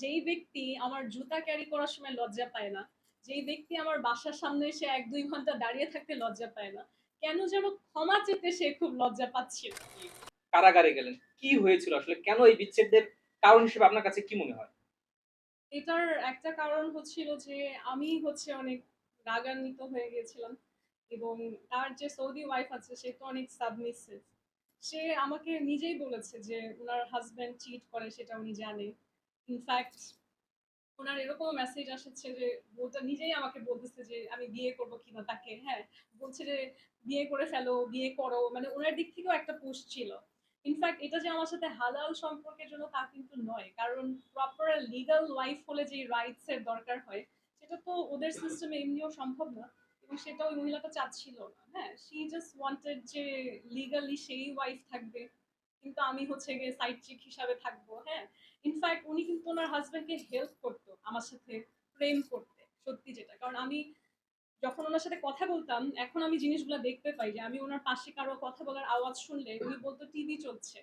যেই ব্যক্তি আমার জুতা ক্যারি করার সময় লজ্জা পায় না, যেই ব্যক্তি আমার বাসার সামনে এসে ১-২ ঘণ্টা দাঁড়িয়ে থাকতে লজ্জা পায় না, কেন যেন ক্ষমা চেতে সে খুব লজ্জা পাচ্ছিল। কারাগারে গেলেন। কি হয়েছিল আসলে? কেন এই বিচ্ছেদের কারণ হিসেবে আপনার কাছে কি মনে হয়? এটার একটা কারণ হচ্ছিল যে আমি হচ্ছে অনেক রাগান্বিত হয়ে গিয়েছিলাম এবং তার যে সৌদি ওয়াইফ আছে সে তো অনেক সাবমিসিভ। সে আমাকে নিজেই বলেছে যে ওনার হাসব্যান্ড চিট করে সেটা উনি জানে। ইনফ্যাক্ট উনার এরকমও মেসেজ আসছে যে বউটা নিজেই আমাকে বলতেছে যে আমি বিয়ে করব কিনা তাকে, হ্যাঁ? বলছে যে বিয়ে করে ফেলো, বিয়ে করো। মানে ওনার দিক থেকেও একটা পুশ ছিল। ইনফ্যাক্ট এটা যে আমার সাথে হালাল সম্পর্কের জন্য তা কিন্তু নয়। কারণ প্রপার লিগ্যাল লাইফ হলে যে রাইটস এর দরকার হয় সেটা তো ওদের সিস্টেমে এমনিও সম্ভব না। এবং সেটা ওই মহিলাটা চাচ্ছিল না। হ্যাঁ? শি জাস্ট ওয়ান্টেড যে লিগালি সেই ওয়াইফ থাকবে। কিন্তু আমি হচ্ছে গিয়ে সাইড চিক হিসাবে থাকব। হ্যাঁ? ইনফ্যাক্ট উনি কিন্তু উনার হাসব্যান্ডকে হেল্প করতো আমার সাথে প্রেম করতে। সত্যি যেটা। কারণ আমি যখন উনার সাথে কথা বলতাম, এখন আমি জিনিসগুলা দেখতে পাই যে আমি উনার পাশে কারও কথা বলার আওয়াজ শুনলে উনি বলতো টিভি চলছে।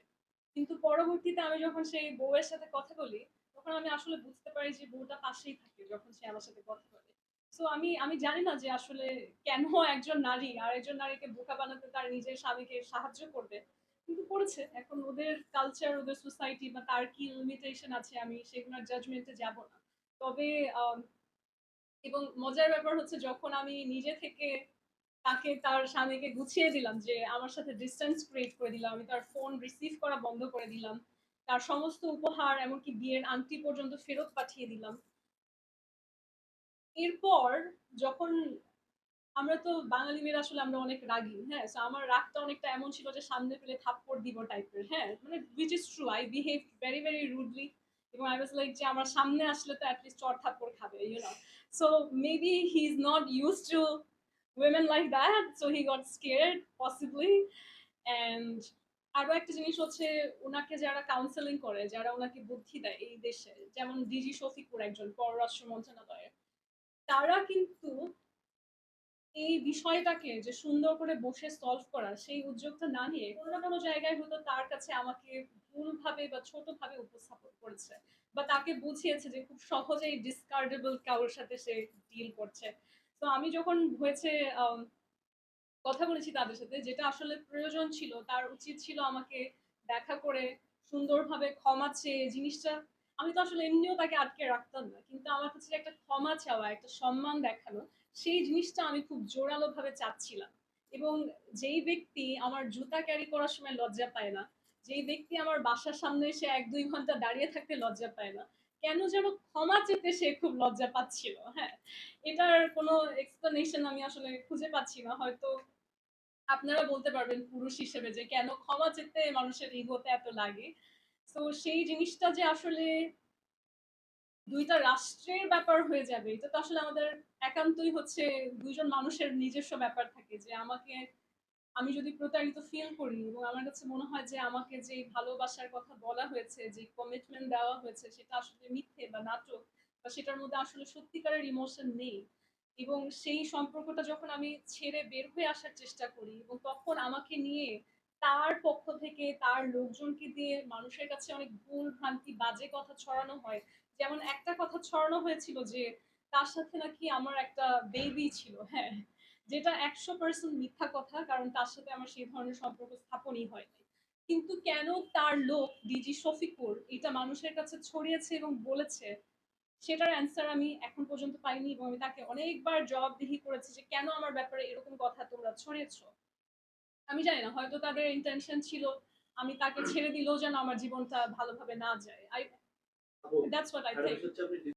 কিন্তু পরবর্তীতে আমি যখন সেই বউয়ের সাথে কথা বলি, তখন আমি আসলে বুঝতে পারি যে বউটা পাশেই থাকে যখন সে আমার সাথে কথা বলে। সো আমি আমি জানি না যে আসলে কেন একজন নারী আর একজন নারীকে বোকা বানাতে তার নিজের স্বামীকে সাহায্য করবে। কিন্তু করেছে। এখন ওদের কালচার, ওদের সোসাইটি বা তার কি লিমিটেশন আছে আমি সেগুলোর জাজমেন্ট যাব না। তবে এবং মজার ব্যাপার হচ্ছে যখন আমি নিজে থেকে তাকে তার স্বামীকে গুছিয়ে দিলাম যে আমার সাথে ডিস্টেন্স ক্রিয়েট করে দিলাম। আমি তার ফোন রিসিভ করা বন্ধ করে দিলাম। তার সমস্ত উপহার এমনকি বিয়ের আংটি পর্যন্ত ফেরত পাঠিয়ে দিলাম। এরপর যখন আমরা তো বাঙালি মেয়েরা আসলে আমরা অনেক রাগী। হ্যাঁ? সো আমার রাগটা অনেকটা এমন ছিল যে সামনে পেলে থাপ্পড় দিব টাইপের। হ্যাঁ? মানে which is true I behave very very rudely এবং আই was লাইক যে আমার সামনে আসলে তো অ্যাটলিস্ট লিস্ট চড় থাপ্পড় খাবে, you know. So maybe he's not used to women like that, so he got scared possibly and আরও একটা জিনিস হচ্ছে ওনাকে যারা কাউন্সেলিং করে, যারা ওনাকে বুদ্ধি দেয় এই দেশে, যেমন ডিজি শফিকুর একজন পররাষ্ট্র মন্ত্রণালয়ের। তারা কিন্তু এই বিষয়টাকে যে সুন্দর করে বসে সলভ করা সেই উদ্যোগটা না নিয়ে কোনো না কোন জায়গায় হয়তো তার কাছে আমাকে ভুলভাবে বা ছোটভাবে উপস্থাপন করেছে। বা তাকে বুঝিয়েছে যে খুব সহজেই ডিসকার্ডেবল কারোর সাথে সে ডিল করছে। তো আমি যখন হয়েছে কথা বলেছি তাদের সাথে যেটা আসলে প্রয়োজন ছিল তার উচিত ছিল আমাকে দেখা করে সুন্দরভাবে ক্ষমা চেয়ে জিনিসটা আমি তো আসলে এমনিও তাকে আটকে রাখতাম না। কিন্তু আমার কাছে একটা ক্ষমা চাওয়া, একটা সম্মান দেখানো সেই জিনিসটা আমি খুব জোরালোভাবে চাচ্ছিলাম। এবং যেই ব্যক্তি আমার জুতা ক্যারি করার সময় লজ্জা পায় না, যেই ব্যক্তি আমার বাসার সামনে এসে ১-২ ঘণ্টা দাঁড়িয়ে থাকতে লজ্জা পায় না, কেন যেন ক্ষমা চেতে সে খুব লজ্জা পাচ্ছিল। হ্যাঁ? এটার কোনো এক্সপ্লেনেশন আমি আসলে খুঁজে পাচ্ছি না। হয়তো আপনারা বলতে পারবেন পুরুষ হিসেবে যে কেন ক্ষমা চেতে মানুষের ইগোতে এত লাগে। তো সেই জিনিসটা যে আসলে ২ টা রাষ্ট্রের ব্যাপার হয়ে যাবে এটা তো আসলে আমাদের একান্তই হচ্ছে দুইজন মানুষের নিজস্ব ব্যাপার থাকে যে আমাকে আমি যদি প্রতারিত ফিল করি এবং আমার কাছে মনে হয় যে আমাকে যে ভালোবাসার কথা বলা হয়েছে, যে কমিটমেন্ট দেওয়া হয়েছে সেটা আসলে মিথ্যে বা নাটক বা সেটার মধ্যে আসলে সত্যিকারের ইমোশন নেই। এবং সেই সম্পর্কটা যখন আমি ছেড়ে বের হয়ে আসার চেষ্টা করি এবং তখন আমাকে নিয়ে তার পক্ষ থেকে তার লোকজনকে দিয়ে মানুষের কাছে অনেক ভুল ভ্রান্তি বাজে কথা ছড়ানো হয়। যেমন একটা কথা ছড়ানো হয়েছিল যে তার সাথে নাকি আমার একটা বেবি ছিল। হ্যাঁ? যেটা ১০০% মিথ্যা কথা। কারণ তার সাথে আমার সেই ধরনের সম্পর্ক স্থাপনই হয়নি কিন্তু কেন তার লোক ডিজি শফিকুর এটা মানুষের কাছে ছড়িয়েছে এবং বলেছে, সেটার অ্যান্সার আমি এখন পর্যন্ত পাইনি এবং আমি তাকে অনেকবার জবাবদিহি করেছি যে কেন আমার ব্যাপারে এরকম কথা তোমরা ছড়িয়েছ। আমি জানি না, হয়তো তাদের ইনটেনশন ছিল, আমি তাকে ছেড়ে দিলেও যেন আমার জীবনটা ভালোভাবে না যায়। আপু That's what I think.